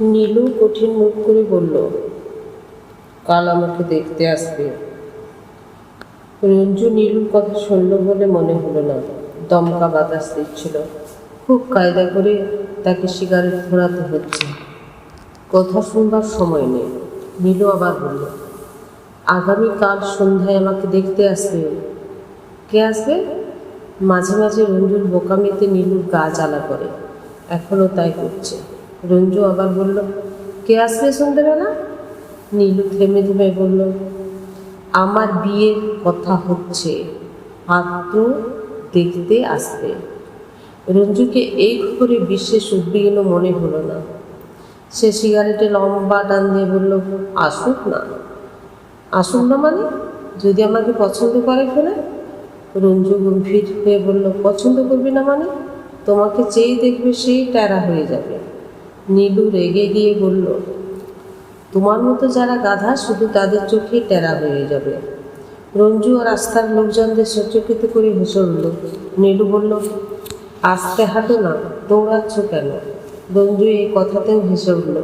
নীলু কঠিন মুখ করে বলল, কাল আমাকে দেখতে আসবে। রঞ্জু নীলুর কথা শুনল বলে মনে হলো না। দমকা বাতাস দিচ্ছিল। খুব কায়দা করে তাকে সিগারেট ধরাতে হচ্ছে। কথা শুনবার সময় নেই। নীলু আবার বলল, আগামীকাল সন্ধ্যায় আমাকে দেখতে আসবে। কে আসবে? মাঝে মাঝে রঞ্জুর বোকামিতে নীলুর গা জ্বালা করে। এখনও তাই করছে। রঞ্জু আবার বলল, কে আসবে সন্ধ্যেবেলা? নীলু থেমে থেমে বলল, আমার বিয়ের কথা হচ্ছে পাত্র দেখতে আসবে। রঞ্জুকে এই করে বিশেষ উদ্বিগ্ন মনে হলো না। সে সিগারেটে লম্বা টান দিয়ে বলল, আসুক না। আসুক না মানে? যদি আমাকে পছন্দ করে ফেলে? রঞ্জু গম্ভীর হয়ে বলল, পছন্দ করবি না মানে? তোমাকে চেয়ে দেখবে সেই ট্যারা হয়ে যাবে। নীলু রেগে গিয়ে বলল, তোমার মতো যারা গাধা, শুধু তাদের চোখেই টেরা হয়ে যাবে। রঞ্জু আর রাস্তার লোকজনদের সচকিত করে হেসে উঠল। নীলু বলল, আস্তে হাঁটো না, দৌড়াচ্ছ কেন? রঞ্জু এই কথাতেও হেসে উঠল,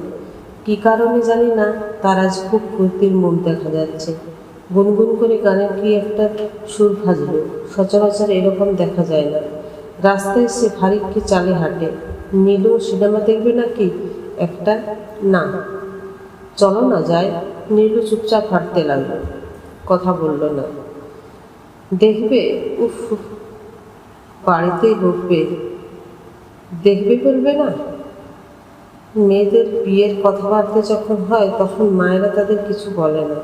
কী কারণে জানি না, তার আজ খুব ফুর্তির মুখ দেখা যাচ্ছে। গুনগুন করে গানের কি একটা সুর ভাজল, সচরাচর এরকম দেখা যায় না। রাস্তায় সে ভারিককে চালে হাঁটে। নীলু সিনেমা দেখবে নাকি? একটা না। চলো না যাই। নীলু চুপচাপ হাঁটতে লাগল। কথা বলল না। দেখবে? উফ, বাড়িতে ঢুকবে। দেখবে বলবে না? মেয়েদের বিয়ের কথাবার্তা যখন হয় তখন মায়েরা তাদের কিছু বলে না।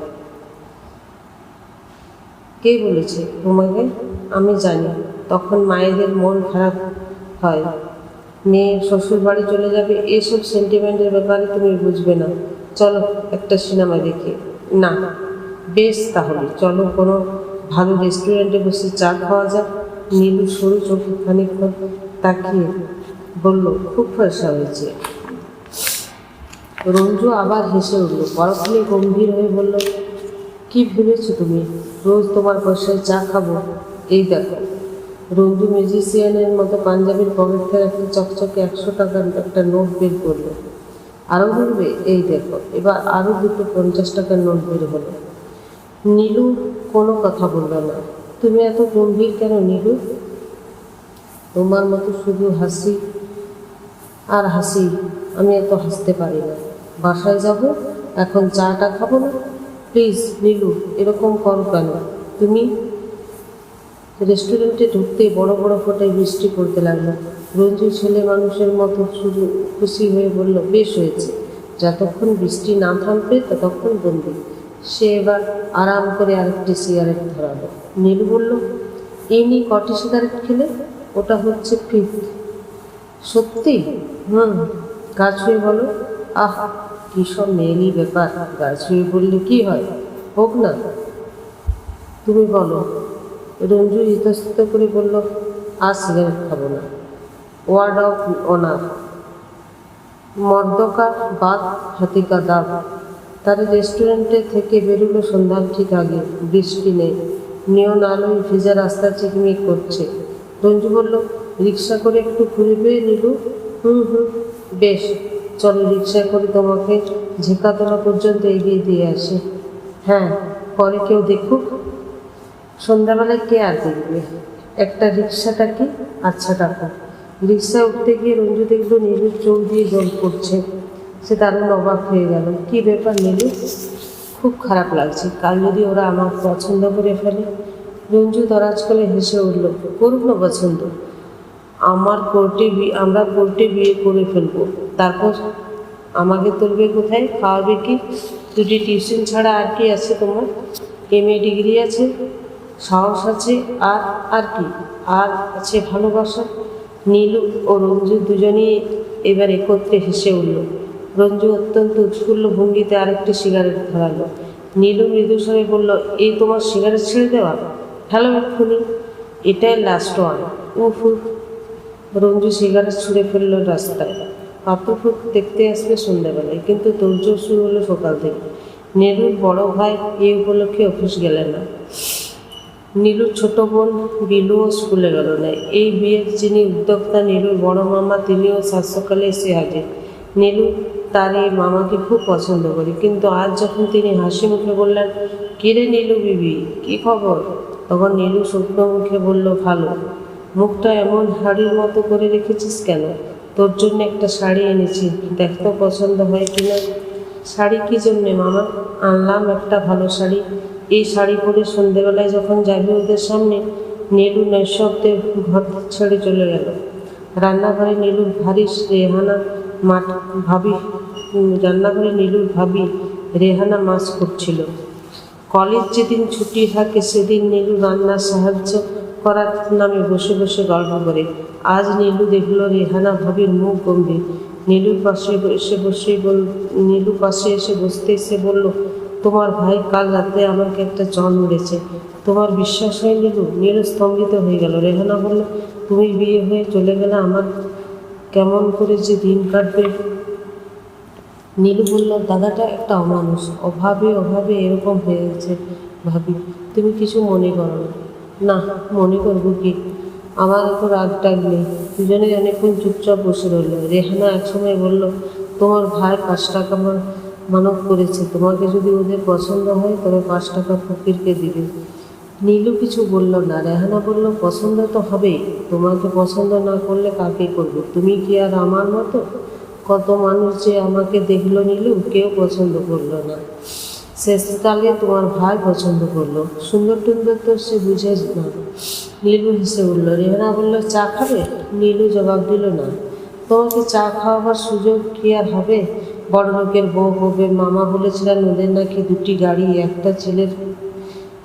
কে বলেছে? তোমাকে আমি জানি। তখন মায়েদের মন খারাপ হয়। মেয়ে শ্বশুর বাড়ি চলে যাবে, এসব সেন্টিমেন্টের ব্যাপারে তুমি বুঝবে না। চলো একটা সিনেমা দেখে। না, বেশ তাহলে, চলো কোনো ভালো রেস্টুরেন্টে বসে চা খাওয়া যাক। নীলু সরু চোখে খানিকক্ষণ তাকিয়ে বলল, খুব ফর্সা হয়েছে। রঞ্জু আবার হেসে উঠল, পরক্ষণে গম্ভীর হয়ে বলল, কি ভেবেছো তুমি? রোজ তোমার পয়সায় চা খাব? এই দেখো রঞ্জু মিউজিশিয়ানের মতো পাঞ্জাবির পকেট থেকে একটা চকচকে একশো টাকার একটা নোট বের করল। আরও বলবে, এই দেখো, এবার আরও দুটো পঞ্চাশ টাকার নোট বের হলো। নীলু কোনো কথা বলল না। তুমি এত গম্ভীর কেন নীলু? তোমার মতো শুধু হাসি আর হাসি, আমি এত হাসতে পারি না। বাসায় যাব, এখন চাটা খাব না। প্লিজ নীলু, এরকম করো কেন? তুমি রেস্টুরেন্টে ঢুকতে বড় বড় ফোটায় বৃষ্টি পড়তে লাগল। রঞ্জু ছেলে মানুষের মতো শুধু খুশি হয়ে বলল, বেশ হয়েছে। যতক্ষণ বৃষ্টি না থামবে, ততক্ষণ বন্দি সে এবার আরাম করে আরেকটি সিগারেট ধরালো। নীলু বলল এই নিয়ে কটি সিগারেট খেলে? ওটা হচ্ছে ফিফথ। সত্যি? হুম গা ছুঁয়ে বলো। আহ, কী সব মেয়েলি ব্যাপার। গা ছুঁয়ে বললে কী হয়? হোক না। তুমি বলো। রঞ্জু ইতস্তত করে বলল আর সিগারেট খাব না। ওয়ার্ড অফ অনার মর্দকা বাদ হাতিকা দাব তারা রেস্টুরেন্টে থেকে বেরোলো সন্ধ্যার ঠিক আগে। বৃষ্টি নেই। নিয়ন আলোয় ভেজা রাস্তা চিকমিক করছে। রঞ্জু বলল, রিক্সা করে একটু ঘুরবে নিলু? হুম হুম। বেশ, চলো রিক্সা করে তোমাকে ঝেকাতলা পর্যন্ত এগিয়ে দিয়ে আসে। হ্যাঁ পরে কেউ দেখুক। সন্ধ্যাবেলায় কে আর দেখবে? একটা রিক্সাটা কি? আচ্ছা টাকা রিক্সা উঠতে গিয়ে রঞ্জু দেখল নীলুর চোখ দিয়ে জল পড়ছে। সে দারুণ অবাক হয়ে গেল। কি ব্যাপার নীলু? খুব খারাপ লাগছে। কাল যদি ওরা আমার পছন্দ করে ফেলে। রঞ্জু দরাজ করে হেসে উঠল, করুক না পছন্দ। আমার কোর্টে বিয়ে আমরা কোর্টে বিয়ে করে ফেলব। তারপর আমাকে তুলবে কোথায়? খাওয়াবে কি? দুটি টিউশন ছাড়া আর কি আছে তোমার? এম এ ডিগ্রি আছে? সাহস আছে আর আর কি? আর আছে ভালোবাসা। নীলু ও রঞ্জু দুজনেই এবার একত্রে হেসে উঠল। রঞ্জু অত্যন্ত উৎফুল্ল ভঙ্গিতে আরেকটি সিগারেট ধরালো। নীলু মৃদু স্বরে বলল, এই তোমার সিগারেট ছেড়ে দেওয়া? হ্যালো এক্ষুনি এটাই লাস্ট ওয়ান উফ রঞ্জু সিগারেট ছুঁড়ে ফেলল রাস্তায়। পাপুফুক দেখতে আসবে সন্ধ্যাবেলায়, কিন্তু তোরজোর শুরু হলো সকাল থেকে। নেরুর বড় ভাই এই উপলক্ষে অফিস গেলেন না। নীলুর ছোট বোন বিলুও স্কুলে গেল না। এই বিয়ের যিনি উদ্যোক্তা নীলুর বড় মামা, তিনিও সাত সকালে এসে হাজির। নীলু তার এই মামাকে খুব পছন্দ করি। কিন্তু আজ যখন তিনি হাসি মুখে বললেন, কিরে নীলু বিবি, কি খবর? তখন নীলু শুকনো মুখে বলল, ভালো। মুখটা এমন হাড়ির মতো করে রেখেছিস কেন? তোর জন্য একটা শাড়ি এনেছি। দেখ তো পছন্দ হয় কিনা? শাড়ি কি জন্যে মামা? আনলাম একটা ভালো শাড়ি। এই শাড়ি পরে সন্ধেবেলায় যখন ওদের সামনে, নীলু নৈশব্দে ঘর ছেড়ে চলে গেল। রান্নাঘরে নীলুর ভারী রেহানা মাঠ ভাবি রান্নাঘরে নীলুর ভাবি রেহানা মাছ করছিল কলেজ যেদিন ছুটি থাকে সেদিন নীলু রান্নার সাহায্য করার নামে বসে বসে গল্প করে। আজ নীলু দেখল রেহানা ভাবির মুখ গম্ভীর। নীলুর পাশে এসে বসে বল নীলু পাশে এসে বসতে এসে বলল তোমার ভাই কাল রাতে আমাকে একটা জন মেরেছে। তোমার বিশ্বাস হয় নীলু নীলু স্তম্ভিত হয়ে গেল। রেহানা বলল, তুমি বিয়ে হয়ে চলে গেলে আমার কেমন করে যে দিন কাটবে? নীলু বলল, দাদাটা একটা অমানুষ। অভাবে অভাবে এরকম হয়ে গেছে। ভাবি, তুমি কিছু মনে করো না। মনে করব কি? আমার এত রাগ টাগ নেই। দুজনে অনেকক্ষণ চুপচাপ বসে রইল। রেহানা একসময় বলল, তোমার ভাই পাঁচ টাকা মা- মানব করেছে। তোমাকে যদি ওদের পছন্দ হয় তবে পাঁচ টাকা ফকিরকে দিবে। নীলু কিছু বলল না। রেহানা বলল, পছন্দ তো হবেই। তোমাকে পছন্দ না করলে কাকে করবে? তুমি কি আর আমার মতো? কত মানুষ যে আমাকে দেখল নীলু, কেউ পছন্দ করল না। শেষকালে তোমার ভাই পছন্দ করল। সুন্দর টুন্দর তো সে বুঝে না। নীলু হেসে উঠল। রেহানা বলল, চা খাবে? নীলু জবাব দিল না। তোমাকে চা খাওয়াবার সুযোগ কি আর হবে? বড় লোকের বউ হবে। মামা বলেছিলেন, ওদের নাকি দুটি গাড়ি, একটা ছেলের,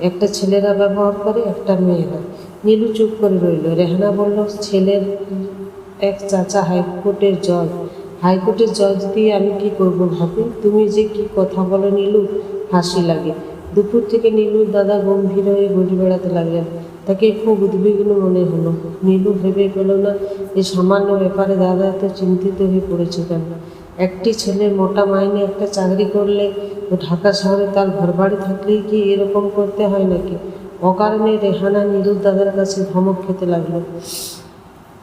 একটা ছেলেরা ব্যবহার করে, একটা মেয়েরা। নীলু চুপ করে রইল। রেহানা বলল, ছেলের এক চাচা হাইকোর্টের জজ। হাইকোর্টের জজ দিয়ে আমি কি করব ভাবি? তুমি যে কি কথা বলো নীলু, হাসি লাগে। দুপুর থেকে নীলুর দাদা গম্ভীর হয়ে ঘুরে বেড়াতে লাগলেন। তাকে খুব উদ্বিগ্ন মনে হলো। নীলু ভেবে পেল না এই সামান্য ব্যাপারে দাদা এত চিন্তিত হয়ে পড়েছে কেন একটি ছেলে মোটা মাইনে একটা চাকরি করলে ঢাকা শহরে তার ঘরবাড়ি থাকলেই কি এরকম করতে হয় নাকি? অকারণে রেহানা নীলুর দাদার কাছে ধমক খেতে লাগল।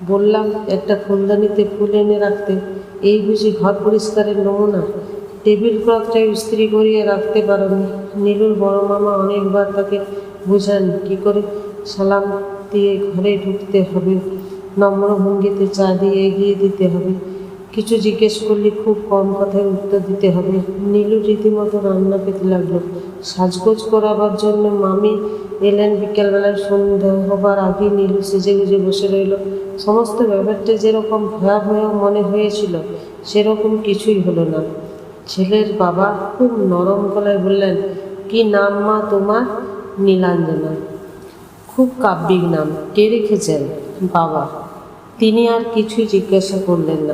বললাম, একটা ফুলদানিতে ফুল এনে রাখতে। এই বুঝি ঘর পরিষ্কারের নমুনা? টেবিল ক্লথটা ইস্ত্রি করিয়ে রাখতে পারোনি। নীলুর বড় মামা অনেকবার তাকে বুঝান, কি করে সালাম দিয়ে ঘরে ঢুকতে হবে? নম্র ভঙ্গিতে চা দিয়ে এগিয়ে দিতে হবে। কিছু জিজ্ঞেস করলে খুব কম কথায় উত্তর দিতে হবে। নীলু রীতিমতো রান্না পেতে লাগল। সাজগোজ করাবার জন্য মামি এলেন বিকেলবেলায়, সন্ধ্যা হবার আগে নীলু সেজে গুজে বসে রইল। সমস্ত ব্যাপারটা যেরকম ভয়াবহ মনে হয়েছিল, সেরকম কিছুই হলো না। ছেলের বাবা খুব নরম গলায় বললেন, কি নাম মা তোমার? নীলাঞ্জনা। খুব কাব্যিক নাম। কে রেখেছেন? বাবা। তিনি আর কিছুই জিজ্ঞাসা করলেন না।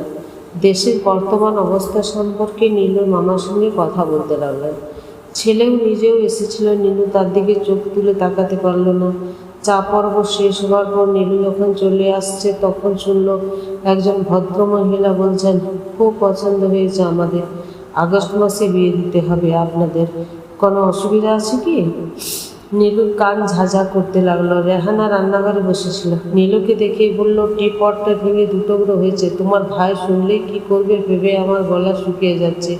দেশের বর্তমান অবস্থা সম্পর্কে নীলুর মামার সঙ্গে কথা বলতে লাগলেন। ছেলেও নিজেও এসেছিল, নীলু তার দিকে চোখ তুলে তাকাতে পারল না। চা পর্ব শেষ হওয়ার পর নীলু যখন চলে আসছে, তখন শুনল একজন ভদ্র মহিলা বলছেন, খুব পছন্দ হয়েছে আমাদের। আগস্ট মাসে বিয়ে দিতে হবে আপনাদের। কোনো অসুবিধা আছে কি? নীলুর কান ঝাঁঝা করতে লাগল। রেহানা রান্নাঘরে বসেছিল। নীলুকে দেখেই বলল টি পটটা ভেঙে দুটুকরো হয়েছে? তোমার ভাই শুনলেই কি করবে ভেবে আমার গলা শুকিয়ে যাচ্ছে।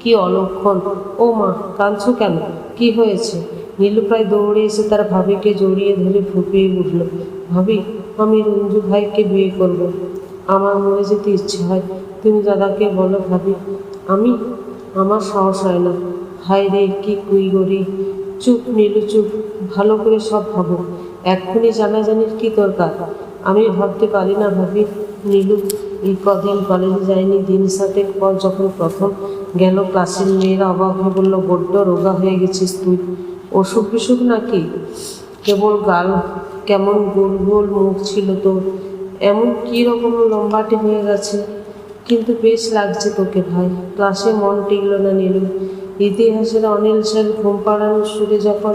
কি অলক্ষণ। ও মা, কাঁদছো কেন? কি হয়েছে? নীলু প্রায় দৌড়ে এসে তার ভাবিকে জড়িয়ে ধরে ফুপিয়ে উঠল, ভাবি, আমি রঞ্জু ভাইকে বিয়ে করব। আমার মরে যেতে ইচ্ছে হয়। তুমি দাদাকে বলো ভাবি, আমি, আমার সাহস হয় না। হায় রে, কি কুই গরি চুপ, নীলু চুপ, ভালো করে সব ভাবো। এক্ষুনি জানাজানির কি দরকার? আমি ভাবতে পারি না ভাবি। নীলু, এই কদিন কলেজে যায়নি, দিন সাতেক পর যখন প্রথম গেল, ক্লাসের মেয়েরা অবাক হয়ে বলল, বড্ড রোগা হয়ে গেছিস তুই। অসুখ বিসুখ নাকি? কেবল গাল, কেমন গোল গোল মুখ ছিল তোর। এমন কী রকম লম্বাটে হয়ে গেছে? কিন্তু বেশ লাগছে তোকে ভাই। ক্লাসে মন টিকল না নীলু ইতিহাসের অনিল সেন ঘুম পাড়ানোর সুরে যখন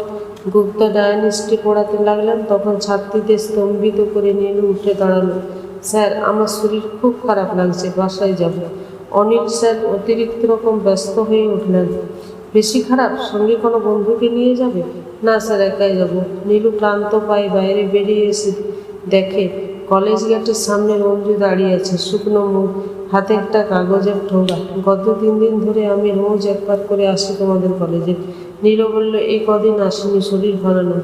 গুপ্ত ডায়ানিস্টি পড়াতে লাগলেন, তখন ছাত্রীদের স্তম্ভিত করে নীলু উঠে দাঁড়াল। স্যার, আমার শরীর খুব খারাপ লাগছে, বাসায় যাব। অনিল স্যার অতিরিক্ত রকম ব্যস্ত হয়ে উঠলেন। বেশি খারাপ? সঙ্গে কোনো বন্ধুকে নিয়ে যাবে? না, স্যার, একাই যাব। নীলু ক্লান্ত পায়ে বাইরে বেরিয়ে এসে দেখে, কলেজ গেটের সামনে রঞ্জু দাঁড়িয়ে আছে, শুকনো মুখ। হাতে একটা কাগজের ঠোঙা গত তিন দিন ধরে আমি রোজ একবার করে আসি তোমাদের কলেজে। নীল বলল, এই কদিন আসিনি, শরীর ভালো না।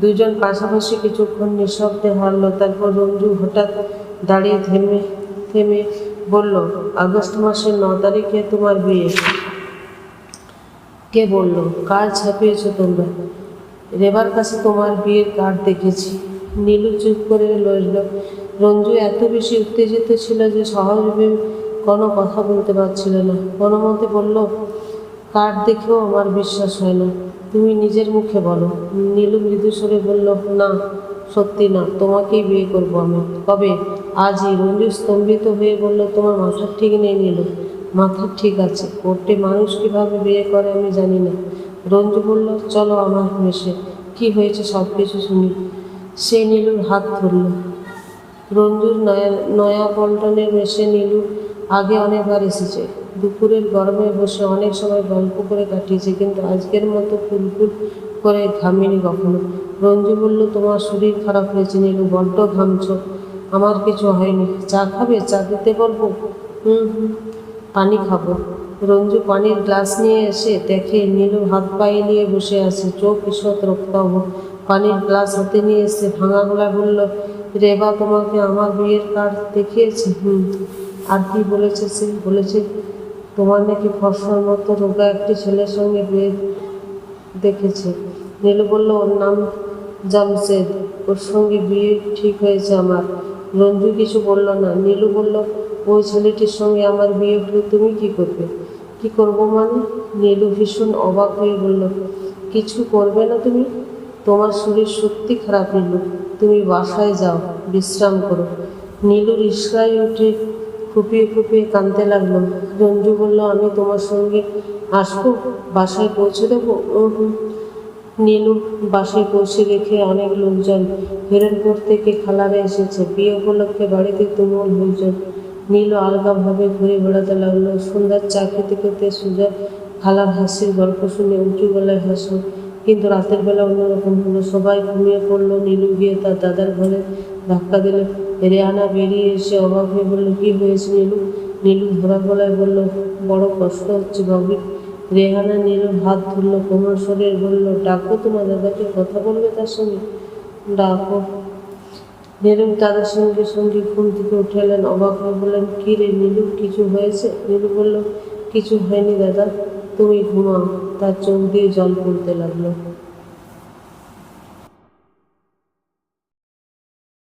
দুজন পাশাপাশি কিছুক্ষণ নিঃশব্দে হারলো। তারপর রঞ্জু হঠাৎ দাঁড়িয়ে থেমে থেমে বলল, আগস্ট মাসের ন তারিখে তোমার বিয়ে। কে বলল, কার ছাপিয়েছো তোমরা? রেবার কাছে তোমার বিয়ের কার্ড দেখেছি। নীলু চুপ করে লইল রঞ্জু এত বেশি উত্তেজিত ছিল যে সহজভাবে কোনো কথা বলতে পারছিল না। কোনো মতে বলল কার্ড দেখেও আমার বিশ্বাস হয় না। তুমি নিজের মুখে বলো। নীলু মৃদু স্বরে বলল, না, সত্যি না, তোমাকেই বিয়ে করব আমি। কবে? আজই। রঞ্জু স্তম্ভিত হয়ে বলল, তোমার মাথার ঠিক নেই নীলু। মাথার ঠিক আছে। কোর্টে মানুষ কীভাবে বিয়ে করে আমি জানি না। রঞ্জু বলল, চলো আমার মেশে কি হয়েছে সব কিছু শুনি। সে নীলুর হাত ধরল। রঞ্জুর নয়া নয়া পল্টনের নীলু আগে অনেকবার এসেছে। দুপুরের গরমে বসে অনেক সময় গল্প করে কাটিয়েছে, কিন্তু আজকের মতো ফুলফুল করে ঘামিনি কখনো। রঞ্জু বলল, তোমার শরীর খারাপ হয়েছে নীলু, বড্ড ঘামছ। আমার কিছু হয়নি। চা খাবে? চা দিতে বলব? হুম হুম, পানি খাব। রঞ্জু পানির গ্লাস নিয়ে এসে দেখে নীলু হাত পায়ে নিয়ে বসে আছে। চোখ ঈষৎ রক্তাভ। পানির গ্লাস হাতে নিয়ে এসে ভাঙা গলায় বলল রেবা তোমাকে আমার বিয়ের কার্ড দেখিয়েছে, হুম। আর কি বলেছে সে? বলেছে, তোমার নাকি ফসল মতো রোগা একটি ছেলের সঙ্গে বিয়ে দেখেছে। নীলু বলল, ওর নাম জামশেদ, ওর সঙ্গে বিয়ে ঠিক হয়েছে আমার। রঞ্জু কিছু বলল না। নীলু বলল, ওই ছেলেটির সঙ্গে আমার বিয়ে হলে তুমি কি করবে? কি করব মানে? নীলু ভীষণ অবাক হয়ে বলল, কিছু করবে না তুমি? তোমার শরীর সত্যি খারাপ, নীলু। তুমি বাসায় যাও, বিশ্রাম করো। নীলু রিস্কায় উঠে ফুপিয়ে ফুপিয়ে কাঁদতে লাগল। রঞ্জু বলল, আমি তোমার সঙ্গে আসব? বাসায় পৌঁছে দেবো? নীলু বাসায় পৌঁছে রেখে অনেক লোকজন হিরণপুর থেকে খালারে এসেছে। বিয়ে উপলক্ষে বাড়িতে তুমুল হইচই নীলু আলগাভাবে ঘুরে বেড়াতে লাগল। সন্ধ্যার চা খেতে খেতে সুজা খালার হাসির গল্প শুনে উঁচু গলায় হাসলো। কিন্তু রাতের বেলা অন্যরকম হলো। সবাই ঘুমিয়ে পড়ল, নীলু গিয়ে তার দাদার ঘরে ধাক্কা দিল। রেহানা বেরিয়ে এসে অবাক হয়ে বলল, কী হয়েছে নীলু? নীলু ধরা গলায় বলল, বড় কষ্ট হচ্ছে বাবু রেহানা নীলুর হাত ধরলো কোমর শরীর বলল, ডাকো তোমার দাদাকে, কথা বলবে তার সঙ্গে? ডাকো। নীলু তাদের সঙ্গে সঙ্গে ঘুম থেকে উঠে এলেন। অবাক হয়ে বললেন, কী রে নীলু, কিছু হয়েছে? নীলু বলল, কিছু হয়নি দাদা, তুমি ঘুমাও। তার চোখ দিয়ে জল পড়তে লাগল।